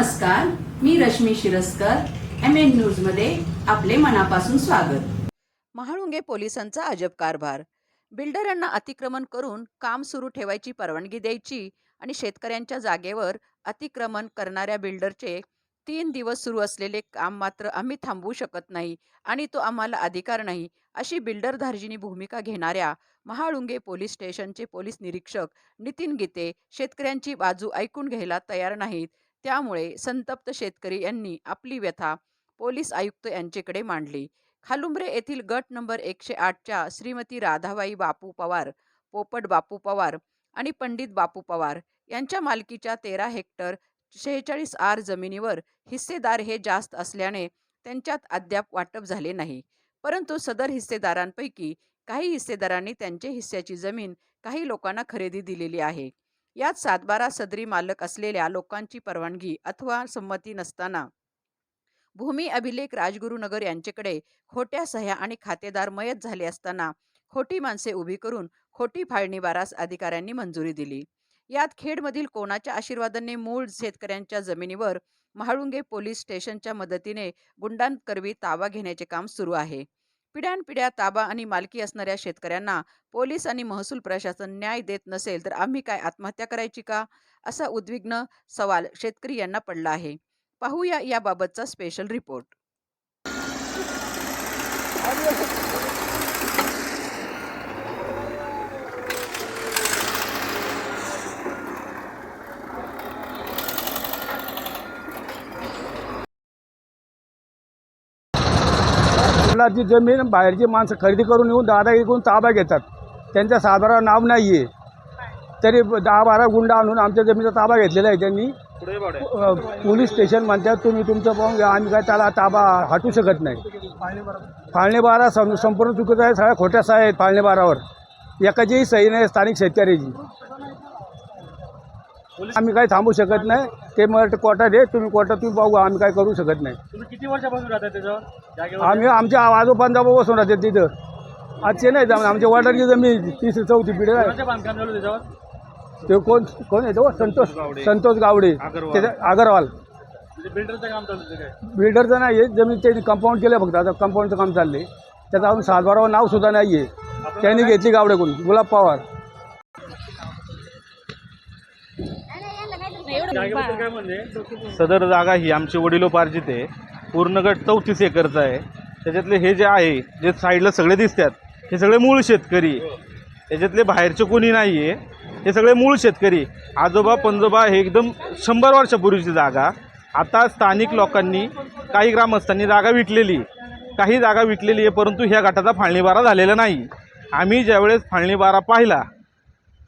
नमस्कार मी Rashmi Shiraskar M N न्यूजमध्ये आपले मनापासून स्वागत. महाळुंगे पोलिसांचा अजब कारभार. बिल्डरांना अतिक्रमण करून काम सुरू ठेवायची परवानगी द्यायची आणि शेतकऱ्यांच्या जागेवर अतिक्रमण करणाऱ्या बिल्डरचे तीन दिवस सुरू असलेले काम मात्र आम्ही थांबवू शकत नाही आणि तो आम्हाला अधिकार नाही अशी बिल्डर धार्जिनी भूमिका घेणाऱ्या महाळुंगे पोलीस स्टेशनचे पोलीस निरीक्षक नितीन गीते शेतकऱ्यांची बाजू ऐकून घ्यायला तयार नाहीत. त्यामुळे संतप्त शेतकरी यांनी आपली व्यथा पोलीस आयुक्त यांच्याकडे मांडली. खालुंब्रे येथील गट नंबर एकशे आठच्या श्रीमती राधाबाई बापू पवार पोपट बापू पवार आणि पंडित बापू पवार यांच्या मालकीच्या तेरा हेक्टर शेहेचाळीस आर जमिनीवर हिस्सेदार हे जास्त असल्याने त्यांच्यात अद्याप वाटप झाले नाही. परंतु सदर हिस्सेदारांपैकी काही हिस्सेदारांनी त्यांचे हिस्स्याची जमीन काही लोकांना खरेदी दिलेली आहे. यात सातबारा सदरी मालक असलेल्या लोकांची परवानगी अथवा संमती नसताना. भूमी अभिलेख राजगुरुनगर यांच्याकडे खोट्या सह्या आणि खातेदार मयत झाले असताना खोटी माणसे उभी करून खोटी फाळणी बारास अधिकाऱ्यांनी मंजुरी दिली. यात खेडमधील कोणाच्या आशीर्वादाने मूळ शेतकऱ्यांच्या जमिनीवर महाळुंगे पोलीस स्टेशनच्या मदतीने गुंडांकरवी ताबा घेण्याचे काम सुरू आहे. पिढ्यानपिढ्या ताबा आणि मालकी असणाऱ्या शेतकऱ्यांना पोलीस आणि महसूल प्रशासन न्याय देत नसेल तर आम्ही काय आत्महत्या करायची का? असा उद्विग्न सवाल शेतकरी यांना पडला आहे. पाहूया याबाबतचा स्पेशल रिपोर्ट. जी जमीन बाहेरची माणसं खरेदी करून येऊन दादागिरीकडून ताबा घेतात. त्यांच्या साधारण नाव नाही आहे. तरी दहा बारा गुंड आणून आमच्या जमिनीचा ताबा घेतलेला आहे त्यांनी. पोलीस स्टेशन म्हणतात तुम्ही तुमचं पाहून घ्या आम्ही काय त्याला ताबा हटू शकत नाही. फाळणे बारा सं संपूर्ण चुकीचं आहे सगळ्या खोट्या आहेत फाळणे बारावर एकाचीही सही नाही स्थानिक शेतकऱ्याची. आम्ही काही थांबू शकत नाही. ते मग कोर्टात आहे तुम्ही कोर्टात तुम्ही बघू आम्ही काय करू शकत नाही. तुम्ही किती वर्षापासून राहता त्याच्यावर जागेवर? आम्ही आमच्या आजोबांधा बसून राहते तिथं. आजचे नाही जमीन आमच्या वडिलांची जमीन तिसरी चौथी पिढी आहे. कोणाचे बांधकाम झालं त्याच्यावर ते कोण कोण आहे? तो संतोष संतोष गावडे. अगरवाल. त्याच्या अगरवाल. म्हणजे बिल्डरचं काम चालू होतं काय? बिल्डरचं नाही आहे जमीन त्यांनी कंपाऊंड केलं फक्त. आता कंपाऊंडचं काम चाललंय. त्याचं अजून सातबारावर नाव सुद्धा नाही आहे त्यांनी घेतली गावडेकडून गुलाब पवार. जागेबद्दल काय म्हणजे? सदर जागा ही आमची वडिलोपार्जित आहे. पूर्ण गट चौतीस एकरचा आहे. त्याच्यातले हे जे आहे जे साईडला सगळे दिसतात हे सगळे मूळ शेतकरी. त्याच्यातले बाहेरचे कोणी नाही आहे हे सगळे मूळ शेतकरी. आजोबा पंजोबा हे एकदम शंभर वर्षापूर्वीची जागा. आता स्थानिक लोकांनी काही ग्रामस्थांनी जागा विकलेली. काही जागा विकलेली आहे परंतु ह्या गटाचा फाळणीबारा झालेला नाही. आम्ही ज्यावेळेस फाळणीबारा पाहिला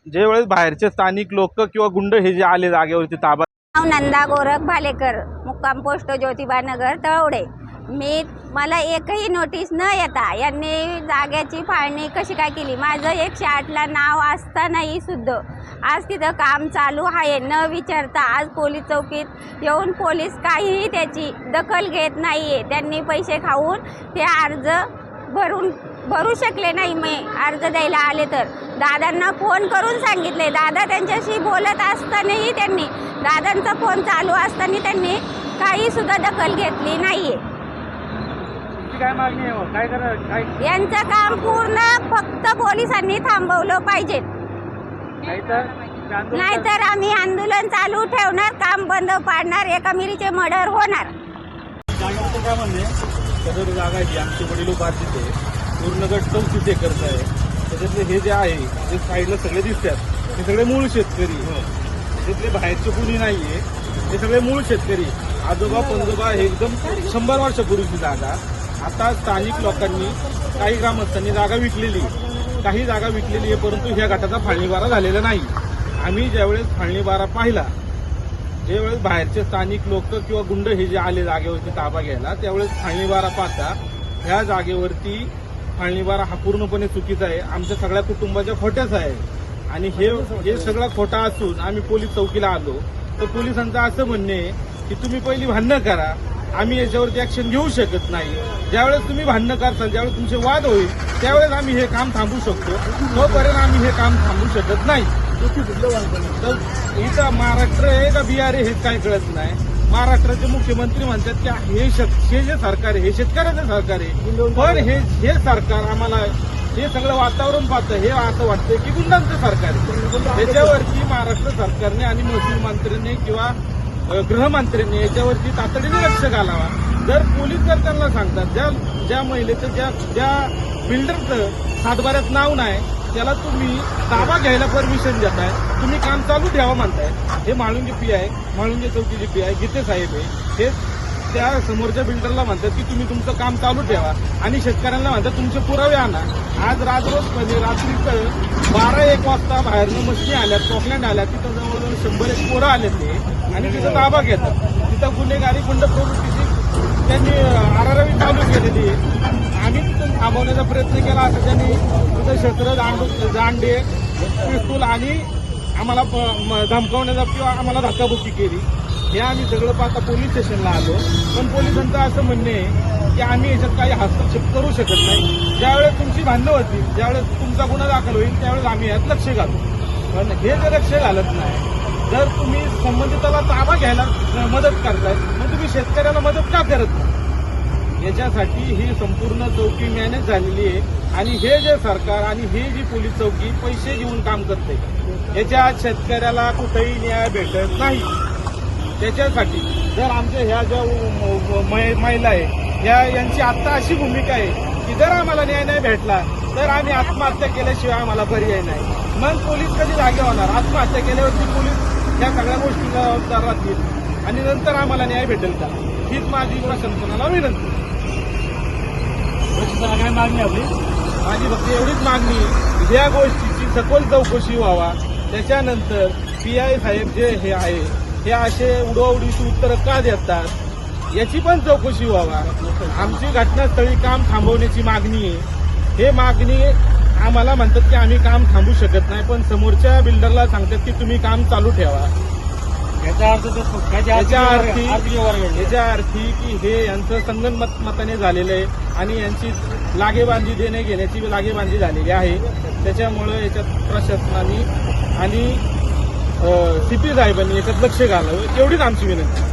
ज्यावेळेस बाहेरचे स्थानिक लोक किंवा गुंड हे जे आले जागेवरती ताबा नाव नंदा गोरख भालेकर मुक्काम पोस्ट ज्योतिबा नगर तळवडे. मी मला एकही नोटीस न येता यांनी जाग्याची फाळणी कशी काय केली? माझं एकशे आठला नाव असतानाही सुद्धा आज तिथं काम चालू आहे. न विचारता आज पोलीस चौकीत येऊन पोलीस काहीही त्याची दखल घेत नाही आहे त्यांनी पैसे खाऊन ते अर्ज भरून भरू शकले नाही. मी अर्ज द्यायला आले तर. दादांना फोन करून सांगितले. दादा त्यांच्याशी बोलत असतानाही त्यांनी दादांचा फोन चालू असताना त्यांनी काही सुद्धा दखल घेतली नाहीये. काय मागणी आहे मग? काय करा काय यांचं काम पूर्ण फक्त पोलिसांनी थांबवलं पाहिजे. नाहीतर आम्ही आंदोलन चालू ठेवणार काम बंद पाडणार एका मिरीचे मर्डर होणार. काय म्हणणे? सदर जागा ही आमची आहे पूर्ण गट चौतीस एकरचा आहे. त्याच्यातले हे जे आहे जे साईडला सगळे दिसतात हे सगळे मूळ शेतकरी. त्याच्यातले बाहेरचे कुणी नाही आहे हे सगळे मूळ शेतकरी. आजोबा पंजोबा हे एकदम शंभर वर्षापूर्वीची जागा. आता स्थानिक लोकांनी काही ग्रामस्थांनी जागा विकलेली. काही जागा विकलेली आहे परंतु ह्या गटाचा फाळणीबारा झालेला नाही. आम्ही ज्यावेळेस फाळणीबारा पाहिला ज्यावेळेस बाहेरचे स्थानिक लोक किंवा गुंड हे जे आले जागेवरती ताबा घ्यायला त्यावेळेस फाळणीबारा पाहता ह्या जागेवरती फाळणीबारा हा पूर्णपणे चुकीचा आहे. आमच्या सगळ्या कुटुंबाच्या खोट्याच आहे. आणि हे हे सगळा खोटा असून आम्ही पोलीस चौकीला आलो. तर पोलिसांचं असं म्हणणे की तुम्ही पहिली भांडणं करा. आम्ही याच्यावरती ऍक्शन घेऊ शकत नाही. ज्यावेळेस तुम्ही भांडणं करताल ज्यावेळेस तुमचे वाद होईल त्यावेळेस आम्ही हे काम थांबू शकतो. तोपर्यंत आम्ही हे काम थांबू शकत नाही. तर इथं महाराष्ट्र आहे का बिहार आहे हेच काय कळत नाही. महाराष्ट्राचे मुख्यमंत्री म्हणतात की हे शेत हे जे सरकार आहे हे शेतकऱ्याचं सरकार आहे. पण हे हे सरकार आम्हाला हे सगळं वातावरण पाहतं हे असं वाटतं की गुंडांचं सरकार आहे. त्याच्यावरती महाराष्ट्र सरकारने आणि महसूल मंत्र्यांनी किंवा गृहमंत्र्यांनी याच्यावरती तातडीने लक्ष घालावा. जर पोलीस जर त्यांना सांगतात ज्या ज्या महिलेचं ज्या ज्या बिल्डरचं सातबाऱ्यात नाव नाही त्याला तुम्ही ताबा घ्यायला परमिशन देताय. तुम्ही काम चालू ठेवा म्हणताय. हे माळुंगे पी आहे माळुंगे चौकीचे पी आहे गीते साहेब आहे हे त्या समोरच्या बिल्डरला म्हणतात की तुम्ही तुमचं काम चालू ठेवा. आणि शेतकऱ्यांना म्हणतात तुमचे पुरावे आणा. आज राजरोजमध्ये म्हणजे रात्रीचं बारा एक वाजता बाहेरनं मशिनी आल्या चॉकलँड आल्या तिथं जवळजवळ शंभर एक पोरं आले ते आणि तिथं ताबा घेतात. तिथं गुन्हेगारी गुंड प्रवृत्तीची त्यांनी आरारवी चालू केलेली. आम्ही थांबवण्याचा प्रयत्न केला असं त्यांनी तिथं शस्त्र दांडू दांडे पिस्तूल आणि आम्हाला प- म- धमकावण्याचा किंवा आम्हाला धक्काबुक्की केली. हे आम्ही सगळं पाहता पोलीस स्टेशनला आलो. पण पोलिसांचं असं म्हणणं आहे की आम्ही याच्यात काही हस्तक्षेप करू शकत नाही. ज्यावेळेस तुमची भांडणं होतील ज्यावेळेस तुमचा गुन्हा दाखल होईल त्यावेळेस आम्ही यात लक्ष घालू. पण हे जर लक्ष घालत नाही जर तुम्ही संबंधिताला ताबा घ्यायला मदत करताय शेतकऱ्याला मदत का करत नाही? याच्यासाठी ही संपूर्ण चौकी मॅनेज झालेली आहे. आणि हे जे सरकार आणि हे जी पोलीस चौकी पैसे घेऊन काम करते याच्यात शेतकऱ्याला कुठेही न्याय भेटत नाही. त्याच्यासाठी जर आमच्या ह्या ज्या मै- महिला आहे या यांची आत्ता अशी भूमिका आहे की जर आम्हाला न्याय नाही भेटला तर आम्ही आत्महत्या केल्याशिवाय आम्हाला पर्याय नाही. मग पोलीस कधी जागे होणार? आत्महत्या केल्यावरती पोलीस या सगळ्या गोष्टी जबाबदार राहतील. आणि नंतर आम्हाला न्याय भेटेल का? हीच माझी प्रशासनाला विनंती. काय मागणी आपली. माझी फक्त एवढीच मागणी या गोष्टीची सखोल चौकशी व्हावा त्याच्यानंतर पी आय साहेब जे हे आहे हे असे उडवाउडीची उत्तरं का देतात याची पण चौकशी व्हावा. आमची घटनास्थळी काम थांबवण्याची मागणी आहे. हे मागणी आम्हाला म्हणतात की आम्ही काम थांबू शकत नाही पण समोरच्या बिल्डरला सांगतात की तुम्ही काम चालू ठेवा. याचा अर्थ अर्थी याच्या अर्थी की हे यांचं संगनमत मताने झालेलं आहे आणि यांची लागेबांधी देणे घेण्याची लागेबांधी झालेली आहे. त्याच्यामुळं याच्यात प्रशासनाने आणि सीपी साहेबांनी याच्यात लक्ष घालावं एवढीच आमची विनंती.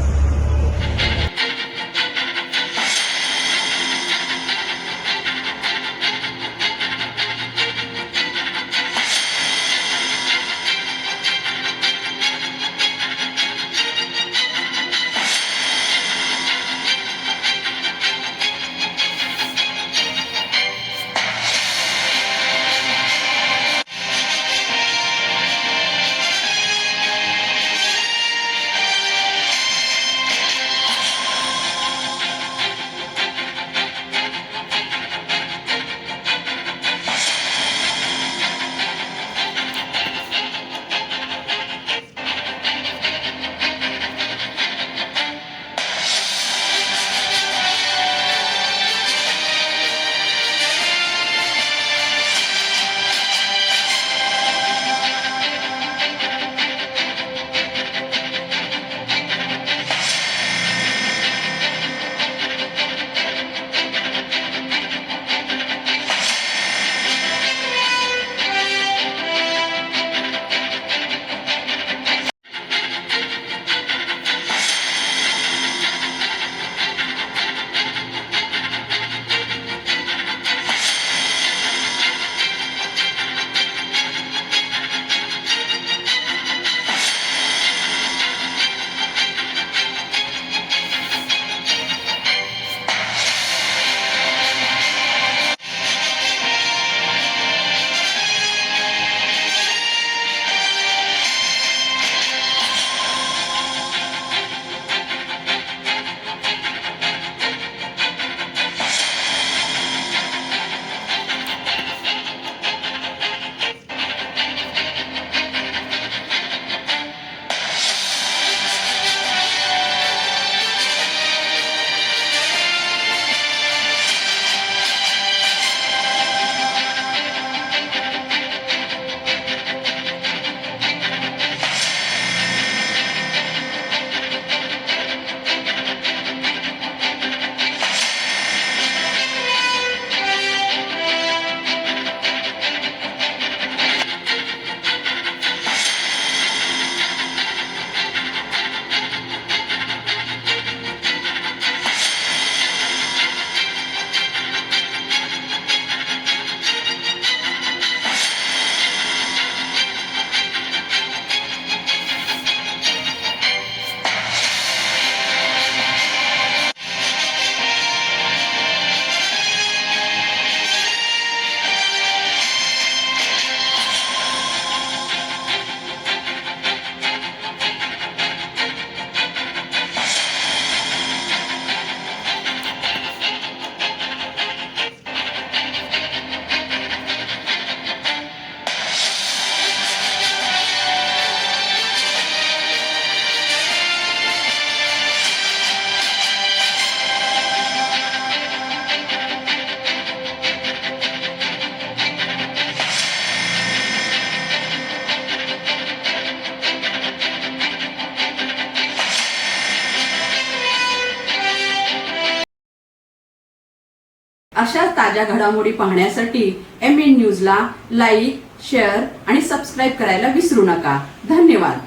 अशा ताज्या घडामोडी पाहण्यासाठी एम एन न्यूजला लाईक शेअर आणि सबस्क्राईब करायला विसरू नका. धन्यवाद.